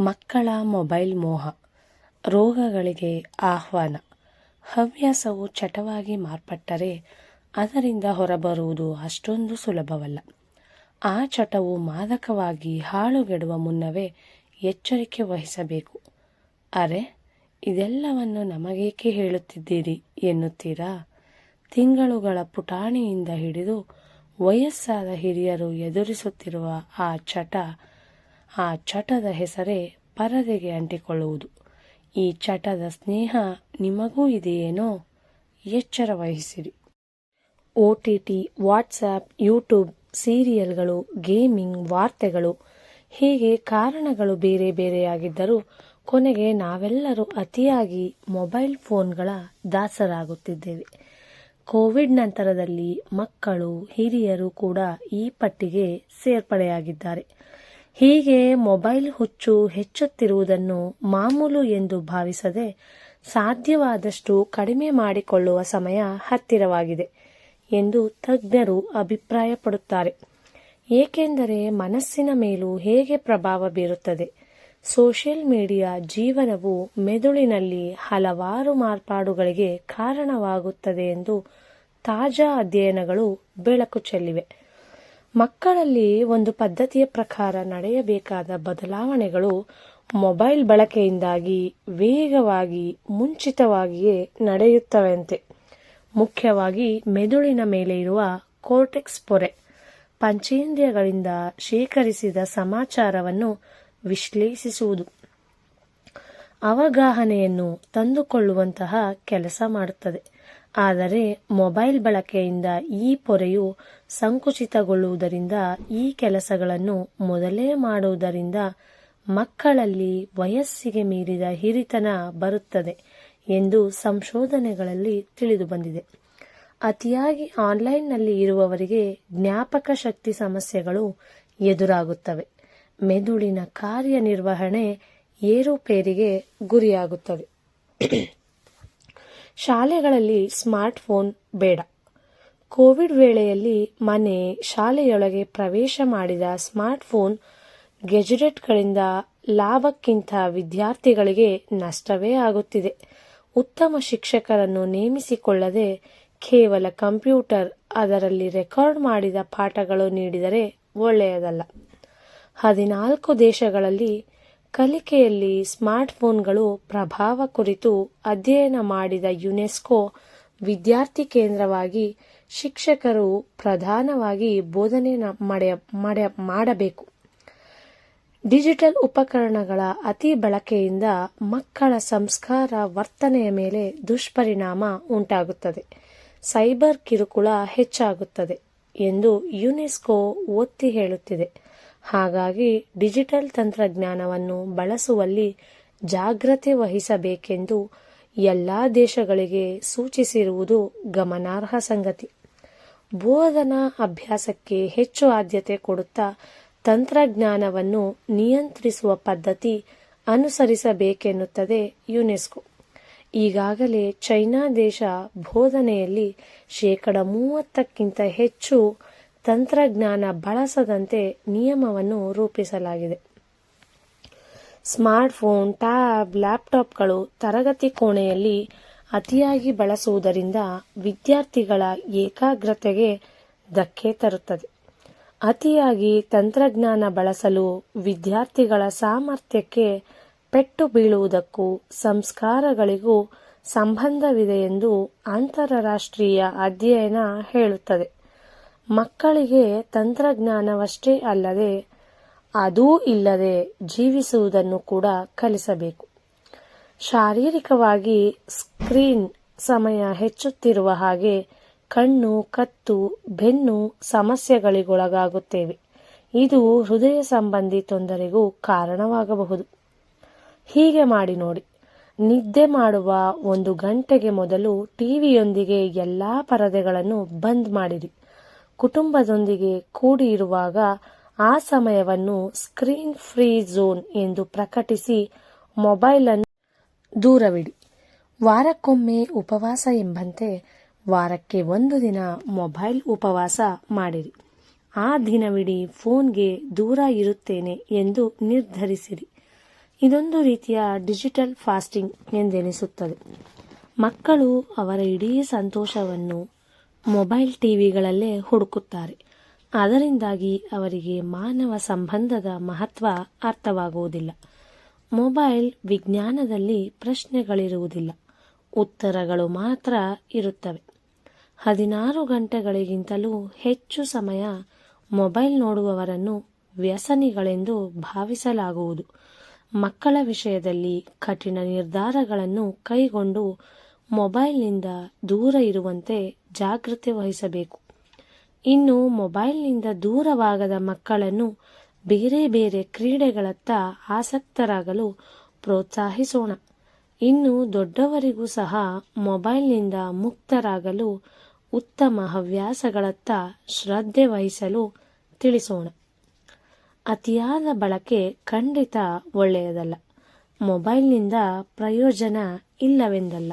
ಮಕ್ಕಳ ಮೊಬೈಲ್ ಮೋಹ, ರೋಗಗಳಿಗೆ ಆಹ್ವಾನ. ಹವ್ಯಾಸವು ಚಟವಾಗಿ ಮಾರ್ಪಟ್ಟರೆ ಅದರಿಂದ ಹೊರಬರುವುದು ಅಷ್ಟೊಂದು ಸುಲಭವಲ್ಲ. ಆ ಚಟವು ಮಾದಕವಾಗಿ ಹಾಳುಗೆಡುವ ಮುನ್ನವೇ ಎಚ್ಚರಿಕೆ ವಹಿಸಬೇಕು. ಅರೆ, ಇದೆಲ್ಲವನ್ನು ನಮಗೇಕೆ ಹೇಳುತ್ತಿದ್ದೀರಿ ಎನ್ನುತ್ತೀರಾ? ತಿಂಗಳುಗಳ ಪುಟಾಣಿಯಿಂದ ಹಿಡಿದು ವಯಸ್ಸಾದ ಹಿರಿಯರು ಎದುರಿಸುತ್ತಿರುವ ಆ ಚಟ ಆ ಚಟದ ಹೆಸರೇ ಪರದೆಗೆ ಅಂಟಿಕೊಳ್ಳುವುದು. ಈ ಚಟದ ಸ್ನೇಹ ನಿಮಗೂ ಇದೆಯೇನೋ ಎಚ್ಚರ ವಹಿಸಿರಿ. O T T, WhatsApp, YouTube ಸೀರಿಯಲ್ಗಳು, gaming ವಾರ್ತೆಗಳು ಹೀಗೆ ಕಾರಣಗಳು ಬೇರೆ ಬೇರೆಯಾಗಿದ್ದರೂ ಕೊನೆಗೆ ನಾವೆಲ್ಲರೂ ಅತಿಯಾಗಿ ಮೊಬೈಲ್ ಫೋನ್ಗಳ ದಾಸರಾಗುತ್ತಿದ್ದೇವೆ. ಕೋವಿಡ್ ನಂತರದಲ್ಲಿ ಮಕ್ಕಳು, ಹಿರಿಯರು ಕೂಡ ಈ ಪಟ್ಟಿಗೆ ಸೇರ್ಪಡೆಯಾಗಿದ್ದಾರೆ. ಹೀಗೆ ಮೊಬೈಲ್ ಹುಚ್ಚು ಹೆಚ್ಚುತ್ತಿರುವುದನ್ನು ಮಾಮೂಲು ಎಂದು ಭಾವಿಸದೆ ಸಾಧ್ಯವಾದಷ್ಟು ಕಡಿಮೆ ಮಾಡಿಕೊಳ್ಳುವ ಸಮಯ ಹತ್ತಿರವಾಗಿದೆ ಎಂದು ತಜ್ಞರು ಅಭಿಪ್ರಾಯಪಡುತ್ತಾರೆ. ಏಕೆಂದರೆ ಮನಸ್ಸಿನ ಮೇಲೂ ಹೇಗೆ ಪ್ರಭಾವ ಬೀರುತ್ತದೆ? ಸೋಷಿಯಲ್ ಮೀಡಿಯಾ ಜೀವನವು ಮೆದುಳಿನಲ್ಲಿ ಹಲವಾರು ಮಾರ್ಪಾಡುಗಳಿಗೆ ಕಾರಣವಾಗುತ್ತದೆ ಎಂದು ತಾಜಾ ಅಧ್ಯಯನಗಳು ಬೆಳಕು ಚೆಲ್ಲಿವೆ. ಮಕ್ಕಳಲ್ಲಿ ಒಂದು ಪದ್ಧತಿಯ ಪ್ರಕಾರ ನಡೆಯಬೇಕಾದ ಬದಲಾವಣೆಗಳು ಮೊಬೈಲ್ ಬಳಕೆಯಿಂದಾಗಿ ವೇಗವಾಗಿ, ಮುಂಚಿತವಾಗಿಯೇ ನಡೆಯುತ್ತವೆಂತೆ. ಮುಖ್ಯವಾಗಿ ಮೆದುಳಿನ ಮೇಲೆ ಇರುವ ಕೋರ್ಟೆಕ್ಸ್ ಪೊರೆ. ಪಂಚೇಂದ್ರಿಯಗಳಿಂದ ಶೇಖರಿಸಿದ ಸಮಾಚಾರವನ್ನು ವಿಶ್ಲೇಷಿಸುವುದು. ಅವಗಾಹನೆಯನ್ನು ತಂದುಕೊಳ್ಳುವಂತಹ ಕೆಲಸ ಮಾಡುತ್ತದೆ. ಆದರೆ ಮೊಬೈಲ್ ಬಳಕೆಯಿಂದ ಈ ಪೊರೆಯು ಸಂಕುಚಿತಗೊಳ್ಳುವುದರಿಂದ ಈ ಕೆಲಸಗಳನ್ನು ಮೊದಲೇ ಮಾಡುವುದರಿಂದ ಮಕ್ಕಳಲ್ಲಿ ವಯಸ್ಸಿಗೆ ಮೀರಿದ ಹಿರಿತನ ಬರುತ್ತದೆ ಎಂದು ಸಂಶೋಧನೆಗಳಲ್ಲಿ ತಿಳಿದುಬಂದಿದೆ. ಅತಿಯಾಗಿ ಆನ್ಲೈನ್ನಲ್ಲಿ ಇರುವವರಿಗೆ ಜ್ಞಾಪಕ ಶಕ್ತಿ ಸಮಸ್ಯೆಗಳು ಎದುರಾಗುತ್ತವೆ. ಮೆದುಳಿನ ಕಾರ್ಯನಿರ್ವಹಣೆ ಏರುಪೇರಿಗೆ ಗುರಿಯಾಗುತ್ತದೆ ಶಾಲೆಗಳಲ್ಲಿ ಸ್ಮಾರ್ಟ್ಫೋನ್ ಬೇಡ. ಕೋವಿಡ್ ವೇಳೆಯಲ್ಲಿ ಮನೆ ಶಾಲೆಯೊಳಗೆ ಪ್ರವೇಶ ಮಾಡಿದ ಸ್ಮಾರ್ಟ್ಫೋನ್ ಗೆಜೆಟ್ಗಳಿಂದ ಲಾಭಕ್ಕಿಂತ ವಿದ್ಯಾರ್ಥಿಗಳಿಗೆ ನಷ್ಟವೇ ಆಗುತ್ತಿದೆ. ಉತ್ತಮ ಶಿಕ್ಷಕರನ್ನು ನೇಮಿಸಿಕೊಳ್ಳದೆ ಕೇವಲ ಕಂಪ್ಯೂಟರ್ ಅದರಲ್ಲಿ ರೆಕಾರ್ಡ್ ಮಾಡಿದ ಪಾಠಗಳು ನೀಡಿದರೆ ಒಳ್ಳೆಯದಲ್ಲ. ಹದಿನಾಲ್ಕು ದೇಶಗಳಲ್ಲಿ ಕಲಿಕೆಯಲ್ಲಿ ಸ್ಮಾರ್ಟ್ಫೋನ್ಗಳು ಪ್ರಭಾವ ಕುರಿತು ಅಧ್ಯಯನ ಮಾಡಿದ ಯುನೆಸ್ಕೋ ವಿದ್ಯಾರ್ಥಿ ಕೇಂದ್ರವಾಗಿ ಶಿಕ್ಷಕರು ಪ್ರಧಾನವಾಗಿ ಬೋಧನೆ ಮಾಡಬೇಕು. ಡಿಜಿಟಲ್ ಉಪಕರಣಗಳ ಅತಿ ಬಳಕೆಯಿಂದ ಮಕ್ಕಳ ಸಂಸ್ಕಾರ ವರ್ತನೆಯ ಮೇಲೆ ದುಷ್ಪರಿಣಾಮ ಉಂಟಾಗುತ್ತದೆ. ಸೈಬರ್ ಕಿರುಕುಳ ಹೆಚ್ಚಾಗುತ್ತದೆ ಎಂದು ಯುನೆಸ್ಕೋ ಒತ್ತಿ ಹೇಳುತ್ತಿದೆ. ಹಾಗಾಗಿ ಡಿಜಿಟಲ್ ತಂತ್ರಜ್ಞಾನವನ್ನು ಬಳಸುವಲ್ಲಿ ಜಾಗ್ರತೆ ವಹಿಸಬೇಕೆಂದು ಎಲ್ಲ ದೇಶಗಳಿಗೆ ಸೂಚಿಸಿರುವುದು ಗಮನಾರ್ಹ ಸಂಗತಿ. ಬೋಧನಾ ಅಭ್ಯಾಸಕ್ಕೆ ಹೆಚ್ಚು ಆದ್ಯತೆ ಕೊಡುತ್ತಾ ತಂತ್ರಜ್ಞಾನವನ್ನು ನಿಯಂತ್ರಿಸುವ ಪದ್ಧತಿ ಅನುಸರಿಸಬೇಕೆನ್ನುತ್ತದೆ ಯುನೆಸ್ಕೋ. ಈಗಾಗಲೇ ಚೈನಾ ದೇಶ ಬೋಧನೆಯಲ್ಲಿ ಶೇಕಡ ಮೂವತ್ತಕ್ಕಿಂತ ಹೆಚ್ಚು ತಂತ್ರಜ್ಞಾನ ಬಳಸದಂತೆ ನಿಯಮವನ್ನು ರೂಪಿಸಲಾಗಿದೆ. ಸ್ಮಾರ್ಟ್ಫೋನ್, ಟ್ಯಾಬ್, ಲ್ಯಾಪ್ಟಾಪ್ಗಳು ತರಗತಿ ಕೋಣೆಯಲ್ಲಿ ಅತಿಯಾಗಿ ಬಳಸುವುದರಿಂದ ವಿದ್ಯಾರ್ಥಿಗಳ ಏಕಾಗ್ರತೆಗೆ ಧಕ್ಕೆ ತರುತ್ತದೆ. ಅತಿಯಾಗಿ ತಂತ್ರಜ್ಞಾನ ಬಳಸಲು ವಿದ್ಯಾರ್ಥಿಗಳ ಸಾಮರ್ಥ್ಯಕ್ಕೆ ಪೆಟ್ಟು ಬೀಳುವುದಕ್ಕೂ ಸಂಸ್ಕಾರಗಳಿಗೂ ಸಂಬಂಧವಿದೆ ಎಂದು ಅಂತಾರಾಷ್ಟ್ರೀಯ ಅಧ್ಯಯನ ಹೇಳುತ್ತದೆ. ಮಕ್ಕಳಿಗೆ ತಂತ್ರಜ್ಞಾನವಷ್ಟೇ ಅಲ್ಲದೆ ಅದೂ ಇಲ್ಲದೆ ಜೀವಿಸುವುದನ್ನು ಕೂಡ ಕಲಿಸಬೇಕು. ಶಾರೀರಿಕವಾಗಿ ಸ್ಕ್ರೀನ್ ಸಮಯ ಹೆಚ್ಚುತ್ತಿರುವ ಹಾಗೆ ಕಣ್ಣು, ಕತ್ತು, ಬೆನ್ನು ಸಮಸ್ಯೆಗಳಿಗೊಳಗಾಗುತ್ತೇವೆ. ಇದು ಹೃದಯ ಸಂಬಂಧಿ ತೊಂದರೆಗೂ ಕಾರಣವಾಗಬಹುದು. ಹೀಗೆ ಮಾಡಿ ನೋಡಿ. ನಿದ್ದೆ ಮಾಡುವ ಒಂದು ಗಂಟೆಗೆ ಮೊದಲು ಟಿವಿಯೊಂದಿಗೆ ಎಲ್ಲಾ ಪರದೆಗಳನ್ನು ಬಂದ್ ಮಾಡಿರಿ. ಕುಟುಂಬದೊಂದಿಗೆ ಕೂಡಿ ಇರುವಾಗ ಆ ಸಮಯವನ್ನು ಸ್ಕ್ರೀನ್ ಫ್ರೀ ಝೋನ್ ಎಂದು ಪ್ರಕಟಿಸಿ ಮೊಬೈಲ್ ಅನ್ನು ದೂರವಿಡಿ. ವಾರಕ್ಕೊಮ್ಮೆ ಉಪವಾಸ ಎಂಬಂತೆ ವಾರಕ್ಕೆ ಒಂದು ದಿನ ಮೊಬೈಲ್ ಉಪವಾಸ ಮಾಡಿರಿ. ಆ ದಿನವಿಡೀ ಫೋನ್ಗೆ ದೂರ ಇರುತ್ತೇನೆ ಎಂದು ನಿರ್ಧರಿಸಿರಿ. ಇದೊಂದು ರೀತಿಯ ಡಿಜಿಟಲ್ ಫಾಸ್ಟಿಂಗ್ ಎಂದೆನಿಸುತ್ತದೆ. ಮಕ್ಕಳು ಅವರ ಇಡೀ ಸಂತೋಷವನ್ನು ಮೊಬೈಲ್ ಟಿವಿಗಳಲ್ಲೇ ಹುಡುಕುತ್ತಾರೆ. ಅದರಿಂದಾಗಿ ಅವರಿಗೆ ಮಾನವ ಸಂಬಂಧದ ಮಹತ್ವ ಅರ್ಥವಾಗುವುದಿಲ್ಲ. ಮೊಬೈಲ್ ವಿಜ್ಞಾನದಲ್ಲಿ ಪ್ರಶ್ನೆಗಳಿರುವುದಿಲ್ಲ. ಉತ್ತರಗಳು ಮಾತ್ರ ಇರುತ್ತವೆ. ಹದಿನಾರು ಗಂಟೆಗಳಿಗಿಂತಲೂ ಹೆಚ್ಚು ಸಮಯ ಮೊಬೈಲ್ ನೋಡುವವರನ್ನು ವ್ಯಸನಿಗಳೆಂದು ಭಾವಿಸಲಾಗುವುದು. ಮಕ್ಕಳ ವಿಷಯದಲ್ಲಿ ಕಠಿಣ ನಿರ್ಧಾರಗಳನ್ನು ಕೈಗೊಂಡು ಮೊಬೈಲ್ನಿಂದ ದೂರ ಇರುವಂತೆ ಜಾಗೃತಿ ವಹಿಸಬೇಕು. ಇನ್ನು ಮೊಬೈಲ್ನಿಂದ ದೂರವಾಗದ ಮಕ್ಕಳನ್ನು ಬೇರೆ ಬೇರೆ ಕ್ರೀಡೆಗಳತ್ತ ಆಸಕ್ತರಾಗಲು ಪ್ರೋತ್ಸಾಹಿಸೋಣ. ಇನ್ನು ದೊಡ್ಡವರಿಗೂ ಸಹ ಮೊಬೈಲ್ನಿಂದ ಮುಕ್ತರಾಗಲು ಉತ್ತಮ ಹವ್ಯಾಸಗಳತ್ತ ಶ್ರದ್ಧೆ ವಹಿಸಲು ತಿಳಿಸೋಣ. ಅತಿಯಾದ ಬಳಕೆ ಖಂಡಿತ ಒಳ್ಳೆಯದಲ್ಲ. ಮೊಬೈಲ್ನಿಂದ ಪ್ರಯೋಜನ ಇಲ್ಲವೆಂದಲ್ಲ.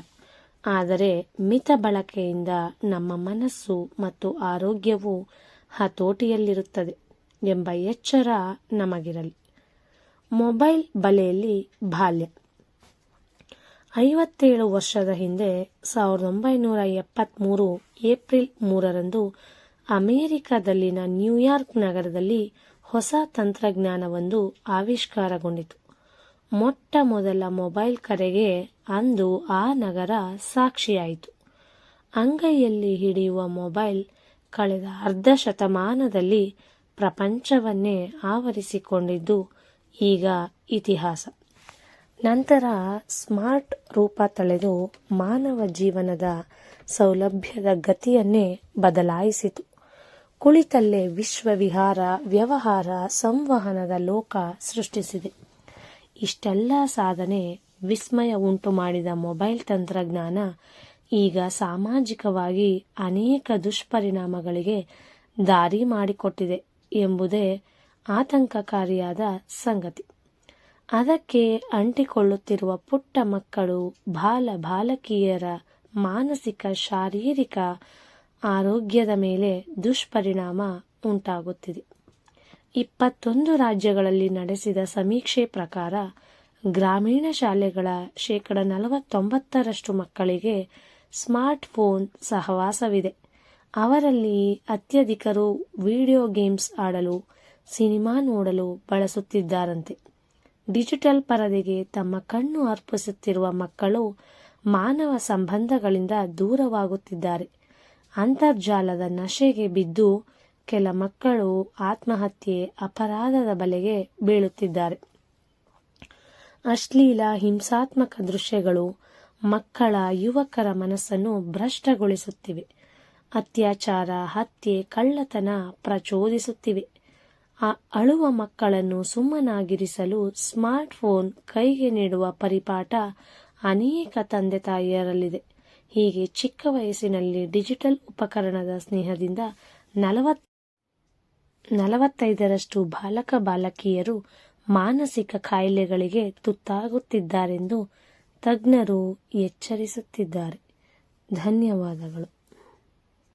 ಆದರೆ ಮಿತ ಬಳಕೆಯಿಂದ ನಮ್ಮ ಮನಸ್ಸು ಮತ್ತು ಆರೋಗ್ಯವು ಹತೋಟಿಯಲ್ಲಿರುತ್ತದೆ ಎಂಬ ಎಚ್ಚರ ನಮಗಿರಲಿ. ಮೊಬೈಲ್ ಬಲೆಯಲ್ಲಿ ಬಾಲ್ಯ. ಐವತ್ತೇಳು ವರ್ಷದ ಹಿಂದೆ ಸಾವಿರದ ಒಂಬೈನೂರ ಎಪ್ಪತ್ತ್ಮೂರು ಏಪ್ರಿಲ್ ಮೂರರಂದು ಅಮೆರಿಕದಲ್ಲಿನ ನ್ಯೂಯಾರ್ಕ್ ನಗರದಲ್ಲಿ ಹೊಸ ತಂತ್ರಜ್ಞಾನವೊಂದು ಆವಿಷ್ಕಾರಗೊಂಡಿತು. ಮೊಟ್ಟ ಮೊದಲ ಮೊಬೈಲ್ ಕರೆಗೆ ಅಂದು ಆ ನಗರ ಸಾಕ್ಷಿಯಾಯಿತು. ಅಂಗೈಯಲ್ಲಿ ಹಿಡಿಯುವ ಮೊಬೈಲ್ ಕಳೆದ ಅರ್ಧ ಶತಮಾನದಲ್ಲಿ ಪ್ರಪಂಚವನ್ನೇ ಆವರಿಸಿಕೊಂಡಿದ್ದು ಈಗ ಇತಿಹಾಸ. ನಂತರ ಸ್ಮಾರ್ಟ್ ರೂಪ ತಳೆದು ಮಾನವ ಜೀವನದ ಸೌಲಭ್ಯದ ಗತಿಯನ್ನೇ ಬದಲಾಯಿಸಿತು. ಕುಳಿತಲ್ಲೇ ವಿಶ್ವವಿಹಾರ, ವ್ಯವಹಾರ, ಸಂವಹನದ ಲೋಕ ಸೃಷ್ಟಿಸಿದೆ. ಇಷ್ಟೆಲ್ಲ ಸಾಧನೆ ವಿಸ್ಮಯ ಉಂಟು ಮಾಡಿದ ಮೊಬೈಲ್ ತಂತ್ರಜ್ಞಾನ ಈಗ ಸಾಮಾಜಿಕವಾಗಿ ಅನೇಕ ದುಷ್ಪರಿಣಾಮಗಳಿಗೆ ದಾರಿ ಮಾಡಿಕೊಟ್ಟಿದೆ ಎಂಬುದೇ ಆತಂಕಕಾರಿಯಾದ ಸಂಗತಿ. ಅದಕ್ಕೆ ಅಂಟಿಕೊಳ್ಳುತ್ತಿರುವ ಪುಟ್ಟ ಮಕ್ಕಳು, ಬಾಲ ಬಾಲಕಿಯರ ಮಾನಸಿಕ, ಶಾರೀರಿಕ ಆರೋಗ್ಯದ ಮೇಲೆ ದುಷ್ಪರಿಣಾಮ ಉಂಟಾಗುತ್ತಿದೆ. ಇಪ್ಪತ್ತೊಂದು ರಾಜ್ಯಗಳಲ್ಲಿ ನಡೆಸಿದ ಸಮೀಕ್ಷೆ ಪ್ರಕಾರ ಗ್ರಾಮೀಣ ಶಾಲೆಗಳ ಶೇಕಡ ನಲವತ್ತೊಂಬತ್ತರಷ್ಟು ಮಕ್ಕಳಿಗೆ ಸ್ಮಾರ್ಟ್ ಫೋನ್ ಸಹವಾಸವಿದೆ. ಅವರಲ್ಲಿ ಅತ್ಯಧಿಕರು ವಿಡಿಯೋ ಗೇಮ್ಸ್ ಆಡಲು, ಸಿನಿಮಾ ನೋಡಲು ಬಳಸುತ್ತಿದ್ದಾರಂತೆ. ಡಿಜಿಟಲ್ ಪರದೆಗೆ ತಮ್ಮ ಕಣ್ಣು ಅರ್ಪಿಸುತ್ತಿರುವ ಮಕ್ಕಳು ಮಾನವ ಸಂಬಂಧಗಳಿಂದ ದೂರವಾಗುತ್ತಿದ್ದಾರೆ. ಅಂತರ್ಜಾಲದ ನಶೆಗೆ ಬಿದ್ದು ಕೆಲ ಮಕ್ಕಳು ಆತ್ಮಹತ್ಯೆ ಅಪರಾಧದ ಬಲೆಗೆ ಬೀಳುತ್ತಿದ್ದಾರೆ. ಅಶ್ಲೀಲ, ಹಿಂಸಾತ್ಮಕ ದೃಶ್ಯಗಳು ಮಕ್ಕಳ, ಯುವಕರ ಮನಸ್ಸನ್ನು ಭ್ರಷ್ಟಗೊಳಿಸುತ್ತಿವೆ. ಅತ್ಯಾಚಾರ, ಹತ್ಯೆ, ಕಳ್ಳತನ ಪ್ರಚೋದಿಸುತ್ತಿವೆ. ಆ ಅಳುವ ಮಕ್ಕಳನ್ನು ಸುಮ್ಮನಾಗಿರಿಸಲು ಸ್ಮಾರ್ಟ್ ಫೋನ್ ಕೈಗೆ ನೀಡುವ ಪರಿಪಾಠ ಅನೇಕ ತಂದೆ ತಾಯಿಯರಲ್ಲಿದೆ ಹೀಗೆ ಚಿಕ್ಕ ವಯಸ್ಸಿನಲ್ಲಿ ಡಿಜಿಟಲ್ ಉಪಕರಣದ ಸ್ನೇಹದಿಂದ ನಲವತ್ ನಲವತ್ತೈದರಷ್ಟು ಬಾಲಕ ಬಾಲಕಿಯರು ಮಾನಸಿಕ ಕಾಯಿಲೆಗಳಿಗೆ ತುತ್ತಾಗುತ್ತಿದ್ದಾರೆಂದು ತಜ್ಞರು ಎಚ್ಚರಿಸುತ್ತಿದ್ದಾರೆ. ಧನ್ಯವಾದಗಳು.